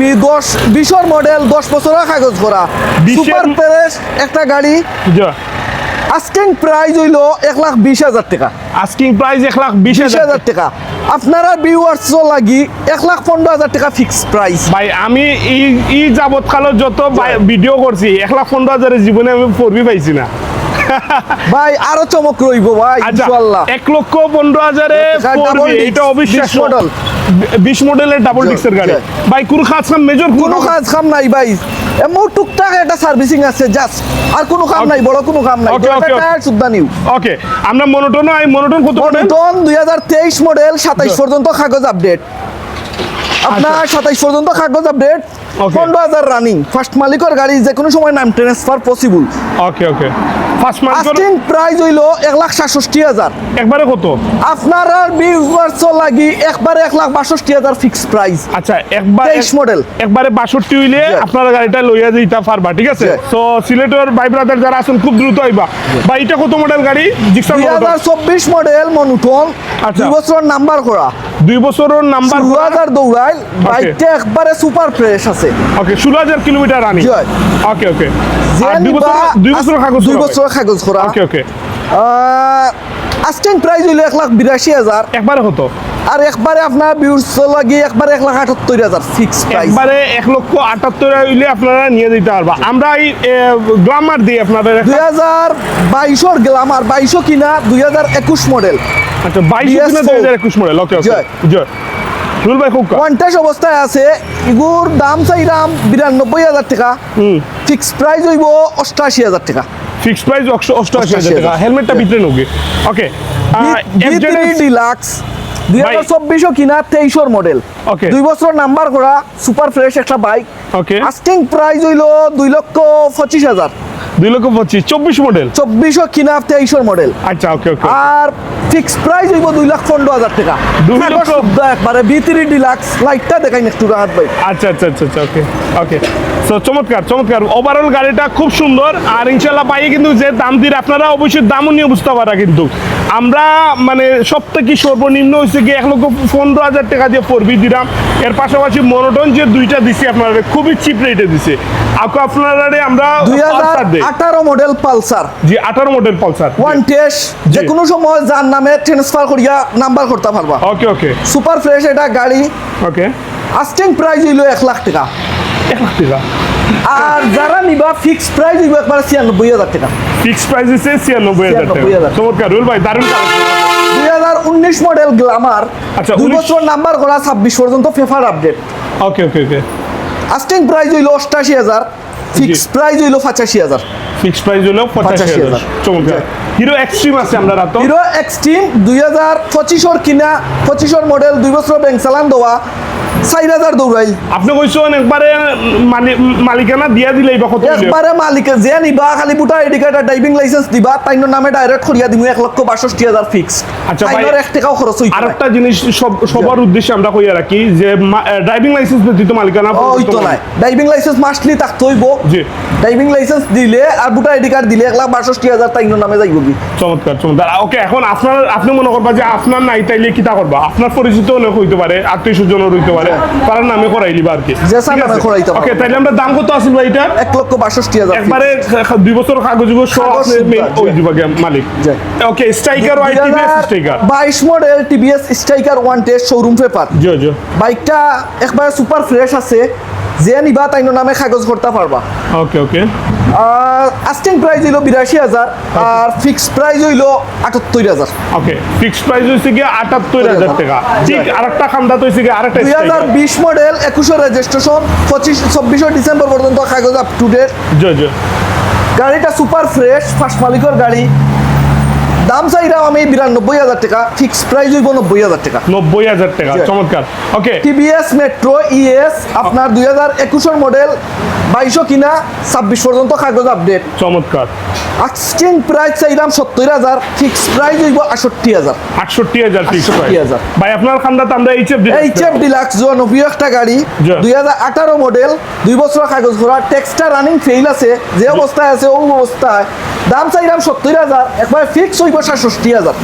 B দশ Bishr model দশ বছরের কাগজ করা সুপার প্যারেস একটা গাড়ি। আস্কিং প্রাইস হইল এক লাখ বিশ হাজার টাকা। আস্কিং প্রাইস এক লাখ বিশ হাজার টাকা। আপনারা ভিউয়ার্স লাগি এক লাখ পনেরো হাজার টাকা ফিক্স প্রাইস ভাই আমি এই এই যাবৎ কালত যত ভিডিও করছি এক লাখ পনেরো হাজারের জীবনে আমি পড়বি পাইছি না। ভাই আরও চমক রইব ভাই আচ্ছা ইনশাআল্লাহ। এক লক্ষ পনেরো হাজারে এটা অবিশ্বাস্য। 20 বিশ মডেলের ডাবল ডিস্কের গাড়ি। ভাই কোন খাস মেজর কোনো কাজ? কাম নাই ভাই। এমন টুকটাক একটা সার্ভিসিং আছে জাস্ট আর কোনো কাম নাই বড় কোনো কাম নাই। Okay, okay. টায়ার সুদ্ধা নিউ। ওকে আমরা মনোটন আই মনোটন কত মডেল টন দুই হাজার তেইশ মডেল সাতাইশ পর্যন্ত কাগজ আপডেট আপনার সাতাইশ পর্যন্ত কাগজ আপডেট. পনেরো হাজার রানিং ফার্স্ট মালিকের গাড়ি যে কোনো সময় নাম transfer possible okay okay first month asking price হইল এক লাখ সাতষট্টি হাজার একবারে কত? আপনার আর ভিউয়ার্স লাগি একবারে এক লাখ বাষট্টি হাজার ফিক্স প্রাইস আচ্ছা একবার 23 model। একবারে বাষট্টি হইলে। আপনারা গাড়িটা লইয়া যাইতা পারবা ঠিক আছে? তো সিলেটের ভাই ব্রাদার যারা আছেন খুব দ্রুত আইবা। বা এটা কত মডেল গাড়ি? জিক্সার দুই হাজার চব্বিশ মডেল মনুটন আচ্ছা। দুই বছর নাম্বার করা। দুই বছরের নাম্বার হাজার দৌড়াইল বাইকটা একবারে সুপার ফ্রেশ আছে। ওকে ষোলো হাজার কিলোমিটার রানিং। ওকে ওকে দুই বছর দুই বছর কাগজ দুই বছর কাগজ করা। ওকে ওকে আস্টিং প্রাইস হইল এক লাখ বিরাশি হাজার। একবারে কত? আর একবারে আপনার বিউর্স লাগি একবারে এক লাখ আটাত্তর হাজার ফিক্স প্রাইস একবারে এক লক্ষ আটাত্তর হইলে আপনারা নিয়ে দিতে পারবা। আমরা এই গ্লামার দিই আপনাদের দুই হাজার বাইশর গ্লামার বাইশো কিনা দুই হাজার একুশ মডেল আচ্ছা বাইশ DS4 কিনা দুই হাজার একুশ মডেল ওকে জয়। জয়। রুল ভাই খুব পঞ্চাশ অবস্থায় আছে ইগুর দাম চাইরাম বিরানব্বই হাজার টাকা। ফিক্স প্রাইস হইব অষ্টাশি হাজার টাকা। ফিক্সড প্রাইস অষ্টআশি হাজার টাকা। হেলমেটটা. ভিতরে নোগে। ওকে ডিলাক্স দুই হাজার চব্বিশও কিনা তেইশর মডেল. দুই বছর নাম্বার করা সুপার ফ্রেশ একটা বাইক ওকে আস্টিং প্রাইস হইল দুই লক্ষ পঁচিশ হাজার। দুই লক্ষ পঁচিশ চব্বিশ মডেল চব্বিশও কিনা তেইশর মডেল আচ্ছা ওকে ওকে আর ফিক্স প্রাইস হইব দুই লাখ পনেরো হাজার টাকা। দুই লক্ষ- একবারে থ্রি ডিলাক্স লাইটটা দেখাই একটু রাহাত ভাই। আচ্ছা আচ্ছা আচ্ছা আচ্ছা ওকে ওকে সো চমৎকার চমৎকার। ওভারঅল গাড়িটা খুব সুন্দর আর ইনশাল্লাহ পাইয়ে কিন্তু যে দাম দিয়ে আপনারা অবশ্যই দামও নিয়ে বুঝতে পারা কিন্তু। আমরা মানে সব থেকে সর্বনিম্ন হয়েছে কি এক লক্ষ পনেরো হাজার টাকা দিয়ে ফোরবি দিলাম। এর পাশাপাশি মনোটন যে দুইটা দিছি আপনারা খুবই চিপ রেটে দিছে। আপু আপনারা আমরা। আঠারো মডেল পালসার জি আঠারো মডেল পালসার ওয়ান টেস্ট যে কোনো সময় যার নামে ট্রান্সফার করিয়া নাম্বার করতে পারবা। ওকে ওকে সুপার ফ্রেশ এটা গাড়ি। ওকে আস্টিং প্রাইস হইল এক লাখ টাকা। এক লাখ টাকা আর যারা নিবা ফিক্স প্রাইস হইব একবার ছিয়ানব্বই হাজার টাকা। ফিক্স প্রাইস হচ্ছে ছিয়ানব্বই হাজার টাকা। চমৎকার। রুল ভাই দারুণ দুই হাজার উনিশ মডেল গ্লামার আচ্ছা, দুই বছর নাম্বার করা ছাব্বিশ পর্যন্ত ফেফার update okay okay okay asking price হইল অষ্টাশি হাজার ফিক্স প্রাইস হইল পঁচাশি হাজার। ফিক্সড প্রাইস হলো পঁচাশি হাজার। 85,000 চমৎকার। হিরো এক্সট্রিম আছে আমরা রাত। হিরো এক্সট্রিম দুই হাজার পঁচিশর কিনা পঁচিশর মডেল দুই বছর ব্যাংক চালান দেওয়া। চার হাজার দৌড়াই আপনি কইছেন একবারে মালিকানা দিয়া কত একবারে মালিক যে নিবা খালি বুটা আইডি কার্ড আর ড্রাইভিং লাইসেন্স দিবা তাইনোর নামে ডাইরেক্ট করিয়া দিমু এক লক্ষ বাষট্টি হাজার ফিক্স আচ্ছা, ভাই, তাইনোর এক টাকাও খরচ হইতে আর নাই। একটা জিনিস সব সবার উদ্দেশ্যে আমরা কইয়া রাখি যে ড্রাইভিং লাইসেন্স ব্যতীত মালিকানা হইতো নাই। ড্রাইভিং লাইসেন্স মাস্টলি থাকতে হইব জি। ড্রাইভিং লাইসেন্স দিলে আর বুটা আইডি কার্ড দিলে এক লাখ বাষট্টি হাজার তাইনোর নামে যাইব কি চমৎকার চমৎকার ওকে এখন আপনার আপনি মনে করবা যে আপনার নাই তাইলে কিতা করবা আপনার পরিচিত অনেক হইতে পারে আত্মীয় স্বজন হইতে পারে তার নামে করাই লিবা আর কি। ওকে তাইলে আমরা দাম কত আসল ভাই এটা? এক লক্ষ বাষট্টি হাজার একবারে দুই বছর কাগজ সহ ওই। দিবাগে মালিক। Okay Striker Y TVS Striker বাইশ model TVS Striker one test showroom paper জি জি বাইকটা একবারে সুপার ফ্রেশ আছে। যে নিবা তাইনোর নামে কাগজ করতে পারবা। ওকে ওকে আস্টিং প্রাইস হইল বিরাশি হাজার আর ফিক্স প্রাইস হইল আটাত্তর হাজার। ওকে ফিক্স প্রাইস হইছে কি আটাত্তর হাজার টাকা। ঠিক আরেকটা খান্দা তো হইছে কি আরেকটা দুই হাজার বিশ মডেল একুশো রেজিস্ট্রেশন পঁচিশ চব্বিশে ডিসেম্বর পর্যন্ত কাগজ আপ টু ডেট গাড়িটা সুপার ফ্রেশ ফার্স্ট মালিকের গাড়ি। দাম চাইরাম আমি বিরানব্বই হাজার টাকা ফিক্স প্রাইস হইব নব্বই হাজার টাকা। নব্বই হাজার টাকা। চমৎকার। ওকে টিভিএস মেট্রো ইএস আপনার দুই হাজার একুশের মডেল বাইশো কিনা ছাব্বিশ পর্যন্ত কাগজ আপডেট চমৎকার। এক্সচেঞ্জ প্রাইস চাইলাম সত্তর হাজার ফিক্স প্রাইস হইব আটষট্টি হাজার। আটষট্টি হাজার ফিক্স 68,000 ভাই আপনার খান্দাতে আমরা এইচএফ এইচ এফ ডিলাক্স জনপ্রিয় একটা গাড়ি দুই হাজার আঠারো মডেল দুই বছর কাগজ ঘোরা টেক্সটা রানিং ফেইল আছে যে অবস্থায় আছে ও অবস্থায়। দাম চাইলাম সত্তর হাজার একবার ফিক্স হইব সাতষট্টি হাজার।